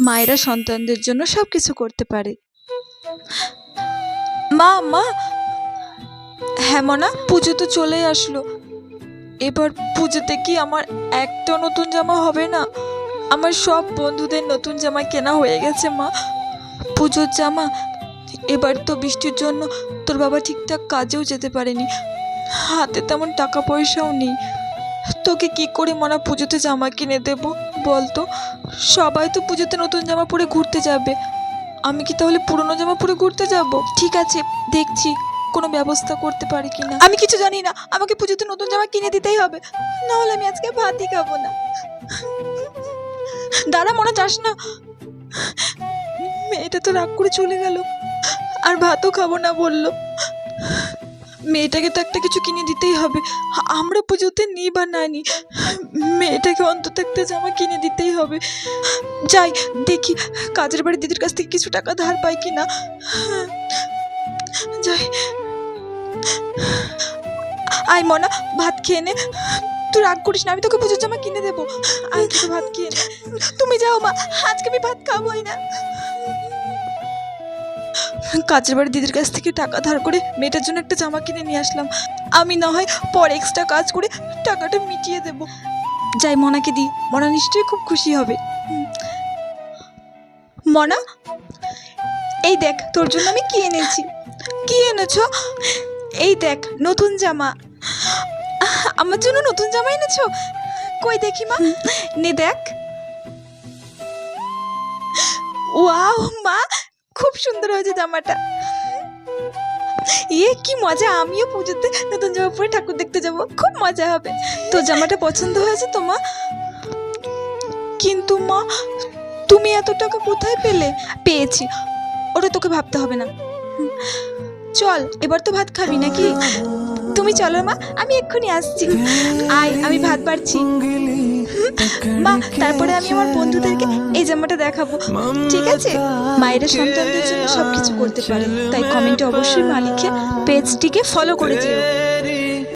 মায়েরা সন্তানদের জন্য সব কিছু করতে পারে। মা মা! হ্যাঁ পুজো তো চলেই আসলো। এবার পুজোতে কি আমার একটা নতুন জামা হবে না? আমার সব বন্ধুদের নতুন জামা কেনা হয়ে গেছে, মা। পুজোর জামা, এবার তো বৃষ্টির জন্য তোর বাবা ঠিকঠাক কাজেও যেতে পারেনি। হাতে তেমন টাকা পয়সাও নেই। তোকে কি করে মনা পুজোতে জামা কিনে দেব? বল তো সবাই তো পুজোতে নতুন জামা পরে ঘুরতে যাবে। আমি কি তাহলে পুরনো জামা পরে ঘুরতে যাব? ঠিক আছে, দেখছি। কোনো ব্যবস্থা করতে পারি কিনা? আমি কিছু জানি না। আমাকে পুজোতে নতুন জামা কিনে দিতেই হবে। না হলে আমি আজকে ভাতই খাব না। দাঁড়া, মনে যাস না। মেয়েটা তো রাগ করে চলে গেল। আর ভাতও খাব না বলল। মেয়েটাকে তো একটা কিছু কিনে দিতেই হবে। আমরা পুজোতে নিই বা না নিই, মেয়েটাকে অন্তত একটা জামা কিনে দিতেই হবে। যাই, দেখি কাজের বাড়ি দিদির কাছ থেকে কিছু টাকা ধার পাই কি না যাই। আয় মনা, ভাত খেয়ে নে। তুই রাগ করিস না, আমি তোকে পুজোর জামা কিনে দেবো। আয় ভাত খেয়ে তুমি যাও মা, আজকে আমি ভাত খাবোই না। কাজের বাড়ি দিদির কাছ থেকে টাকা ধার করে মেয়েটার জন্য একটা জামা কিনে নিয়ে আসলাম। আমি না হয় পর এক্সট্রা কাজ করে টাকাটা মিটিয়ে দেব। যাই মনাকে দিই মনা নিশ্চয়ই খুব খুশি হবে। মনা এই দেখ তোর জন্য আমি কি এনেছি? কি এনেছ? এই দেখ নতুন জামা। আমার জন্য নতুন জামা এনেছ? কই দেখি মা। নে দেখ। ওয়াও মা খুব সুন্দর হয়েছে জামাটা। ইয়ে কি মজা, আমিও পুজোতে নতুন জামা পরে ঠাকুর দেখতে যাব, খুব মজা হবে। তো জামাটা পছন্দ হয়েছে তো, মা? কিন্তু, মা, তুমি এত টাকা কোথায় পেলে? পেয়েছি, ওটা তোকে ভাবতে হবে না। চল, এবার তো ভাত খাবি নাকি? তুমি চলো মা, আমি এক্ষুনি আসছি। আয়, আমি ভাত পারছি মা, তারপরে আমি আমার বন্ধুদেরকে এই জামাটা দেখাবো। ঠিক আছে? মায়েরা সন্তানদের জন্য সবকিছু করতে পারে। তাই কমেন্টে অবশ্যই মালিককে পেজটিকে ফলো করে যেও।